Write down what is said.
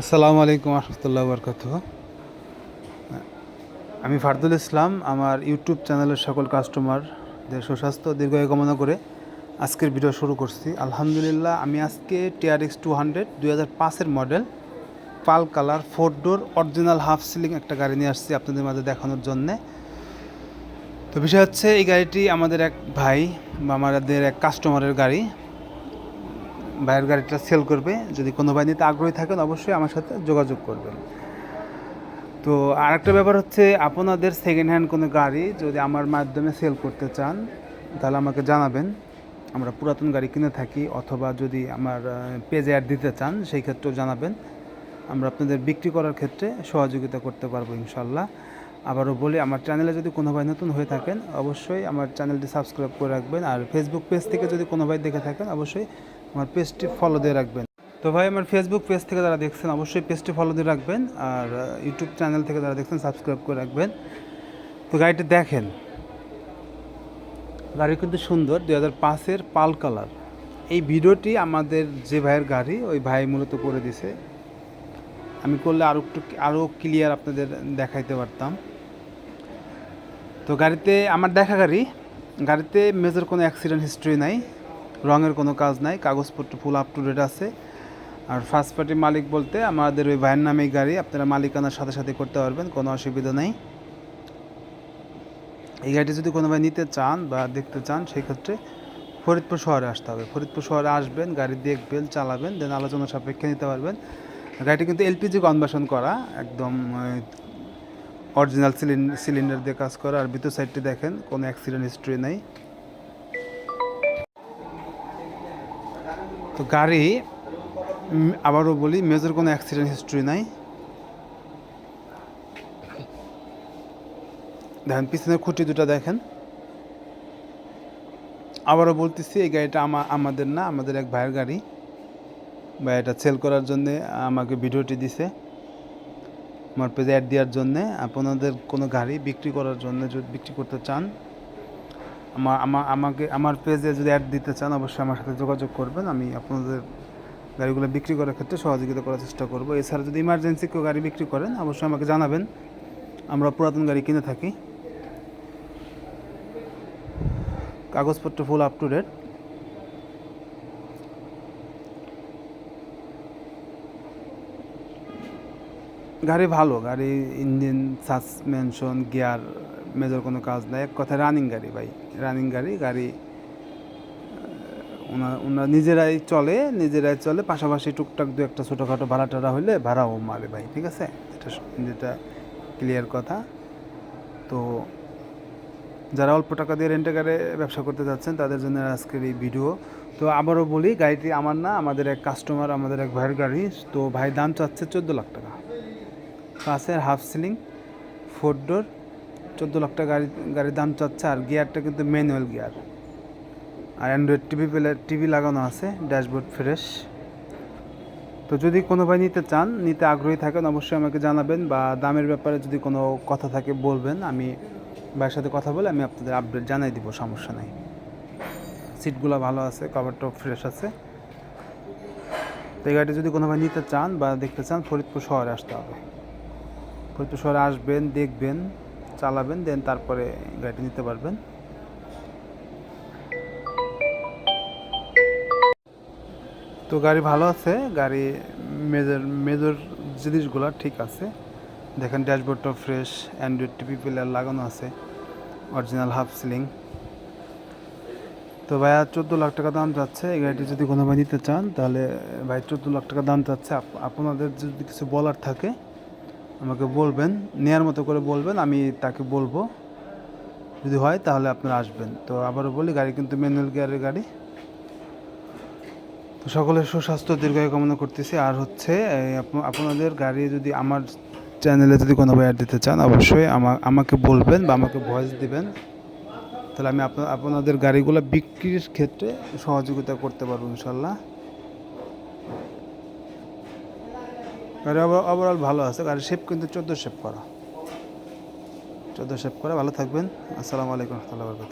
আসসালামু আলাইকুম রহমতুল্লাহ বরকাত। আমি ফারদুল ইসলাম, আমার ইউটিউব চ্যানেলের সকল কাস্টমারদের সুস্বাস্থ্য দীর্ঘায়ু কামনা করে আজকের ভিডিও শুরু করছি। আলহামদুলিল্লাহ, আমি আজকে টিআরএক্স টু হান্ড্রেড দুই হাজার পাঁচের মডেল, পাল colour four door original half ceiling একটা গাড়ি নিয়ে আসছি আপনাদের মাঝে দেখানোর জন্যে। তো বিষয় হচ্ছে, এই গাড়িটি আমাদের এক ভাই বা আমাদের এক কাস্টমারের গাড়ি। ভাইয়ের গাড়িটা সেল করবে। যদি কোনো ভাই নিতে আগ্রহী থাকেন, অবশ্যই আমার সাথে যোগাযোগ করবেন। তো আর একটা ব্যাপার হচ্ছে, আপনাদের সেকেন্ড হ্যান্ড কোনো গাড়ি যদি আমার মাধ্যমে সেল করতে চান, তাহলে আমাকে জানাবেন। আমরা পুরাতন গাড়ি কিনে থাকি, অথবা যদি আমার পেজে অ্যাড দিতে চান, সেই ক্ষেত্রেও জানাবেন। আমরা আপনাদের বিক্রি করার ক্ষেত্রে সহযোগিতা করতে পারব, ইনশাল্লাহ। আবারও বলি, আমার চ্যানেলে যদি কোনো ভাই নতুন হয়ে থাকেন, অবশ্যই আমার চ্যানেলটি সাবস্ক্রাইব করে রাখবেন। আর ফেসবুক পেজ থেকে যদি কোনো ভাই দেখে থাকেন, অবশ্যই আমার পেজটি ফলো দিয়ে রাখবেন। তো ভাই, আমার ফেসবুক পেজ থেকে যারা দেখছেন, অবশ্যই পেজটি ফলো দিয়ে রাখবেন। আর ইউটিউব চ্যানেল থেকে যারা দেখছেন সাবস্ক্রাইব করে রাখবেন। তো গাড়িটি দেখেন। গাড়ি কিন্তু সুন্দর, দুই হাজার পাঁচের পাল কালার। এই ভিডিওটি আমাদের যে ভাইয়ের গাড়ি, ওই ভাই মূলত করে দিছে। আমি করলে আরও একটু আরও ক্লিয়ার আপনাদের দেখাইতে পারতাম। তো গাড়িতে আমার দেখা গাড়ি, গাড়িতে মেজর কোনো অ্যাক্সিডেন্ট হিস্ট্রি নাই, রঙের কোনো কাজ নাই, কাগজপত্র ফুল আপ টু ডেট আছে। আর ফার্স্ট পার্টি মালিক বলতে আমাদের ওই ভাইয়ের নামেই গাড়ি, আপনারা মালিকানার সাথে সাথে করতে পারবেন, কোনো অসুবিধা নেই। এই গাড়িটি যদি কোনো ভাই নিতে চান বা দেখতে চান, সেই ক্ষেত্রে ফরিদপুর শহরে আসতে হবে। ফরিদপুর শহরে আসবেন, গাড়ি দেখবেন, চালাবেন দেন আলোচনা সাপেক্ষে নিতে পারবেন। গাড়িটি কিন্তু এলপিজি কনভার্সন করা, একদম অরিজিনাল সিলিন্ডার দিয়ে কাজ করা, আর ভিতর সাইডটি দেখেন, কোনো অ্যাক্সিডেন্ট হিস্ট্রি নেই। তো গাড়ি আবারও বলি মেজর কোনো অ্যাক্সিডেন্ট হিস্ট্রি নাই। দেখেন, পিছনের খুঁটি দুটো দেখেন। আবারও বলতেছি, এই গাড়িটা আমা আমাদের না, আমাদের এক ভাইয়ের গাড়ি। বা এটা সেল করার জন্যে আমাকে ভিডিওটি দিছে। আমার পেজে অ্যাড দেওয়ার জন্যে, আপনাদের কোনো গাড়ি বিক্রি করার জন্য যদি বিক্রি করতে চান আমার আমা- আমাকে, আমার পেজে যদি অ্যাড দিতে চান, অবশ্যই আমার সাথে যোগাযোগ করবেন। আমি আপনাদের গাড়িগুলো বিক্রি করার ক্ষেত্রে সহযোগিতা করার চেষ্টা করব। এছাড়া যদি ইমার্জেন্সি কেউ গাড়ি বিক্রি করেন, অবশ্যই আমাকে জানাবেন। আমরা পুরাতন গাড়ি কিনে থাকি। কাগজপত্র ফুল আপ টু ডেট গাড়ি ভালো, গাড়ি, ইঞ্জিন, সাসপেনশন, গিয়ার, মেজর কোনো কাজ নাই। এক কথায় রানিং গাড়ি ভাই, রানিং গাড়ি গাড়ি ওনার ওনার নিজেরাই চলে নিজেরাই চলে, পাশাপাশি টুকটাক দু একটা ছোটোখাটো ভাড়া টাড়া হলে ভাড়াও মারে ভাই, ঠিক আছে? এটা যেটা ক্লিয়ার কথা। তো যারা অল্প টাকা দিয়ে রেন্টে গাড়ি ব্যবসা করতে যাচ্ছেন, তাদের জন্য আজকের এই ভিডিও তো আবারও বলি, গাড়িটি আমার না, আমাদের এক কাস্টমার আমাদের এক ভাইয়ের গাড়ি। তো ভাই দাম চাচ্ছে চোদ্দ লাখ টাকা। পাশের হাফ সিলিং ফোর ডোর চোদ্দ লাখ টাকা গাড়ি, গাড়ির দাম চাচ্ছে আর গিয়ারটা কিন্তু ম্যানুয়াল গিয়ার আর অ্যান্ড্রয়েড টিভি টিভি লাগানো আছে ড্যাশবোর্ড ফ্রেশ তো যদি কোনো ভাই নিতে চান, নিতে আগ্রহী থাকেন, অবশ্যই আমাকে জানাবেন বা দামের ব্যাপারে যদি কোনো কথা থাকে বলবেন, আমি ভাইয়ের সাথে কথা বলে আমি আপনাদের আপডেট জানাই দিব, সমস্যা নাই। সিটগুলো ভালো আছে কভারটাও ফ্রেশ আছে। তো এই গাড়িটা যদি কোনো ভাই নিতে চান বা দেখতে চান, ফরিদপুর শহরে আসতে হবে। ফরিদপুর শহরে আসবেন, দেখবেন, চালাবেন, দেন তারপরে গাড়িটি নিতে পারবেন। তো গাড়ি ভালো আছে, গাড়ি মেজর মেজর জিনিসগুলো ঠিক আছে। দেখেন ড্যাশবোর্ডটা ফ্রেশ অ্যান্ড্রয়েড টিভি প্লেয়ার লাগানো আছে অরিজিনাল হাফ সিলিং তো ভাইয়া, চোদ্দ লাখ টাকা দাম যাচ্ছে, এই গাড়িটি যদি কোনো ভাই নিতে চান, তাহলে ভাই চোদ্দ লাখ টাকা দাম যাচ্ছে। আপনাদের যদি কিছু বলার থাকে আমাকে বলবেন, নেয়ার মতো করে বলবেন, আমি তাকে বলব। যদি হয় তাহলে আপনারা আসবেন। তো আবারও বলি, গাড়ি কিন্তু ম্যানুয়াল গিয়ারের গাড়ি। তো সকলের সুস্বাস্থ্য, দীর্ঘায়ু কামনা করতেছি। আর হচ্ছে আপনাদের গাড়ি যদি আমার চ্যানেলে যদি কোনো অ্যাড দিতে চান, অবশ্যই আমা, আমাকে বলবেন বা আমাকে ভয়েস দিবেন। তাহলে আমি আপনা- আপনাদের গাড়িগুলো বিক্রির ক্ষেত্রে সহযোগিতা করতে পারব ইনশাল্লাহ। গাড়ি ওভারঅল ভালো আছে। গাড়ির শেপ কিন্তু চোদ্দ শেপ করা। চোদ্দ শেপ করা। ভালো থাকবেন। আসসালামু আলাইকুম রহমতুল্লাহ বরকাত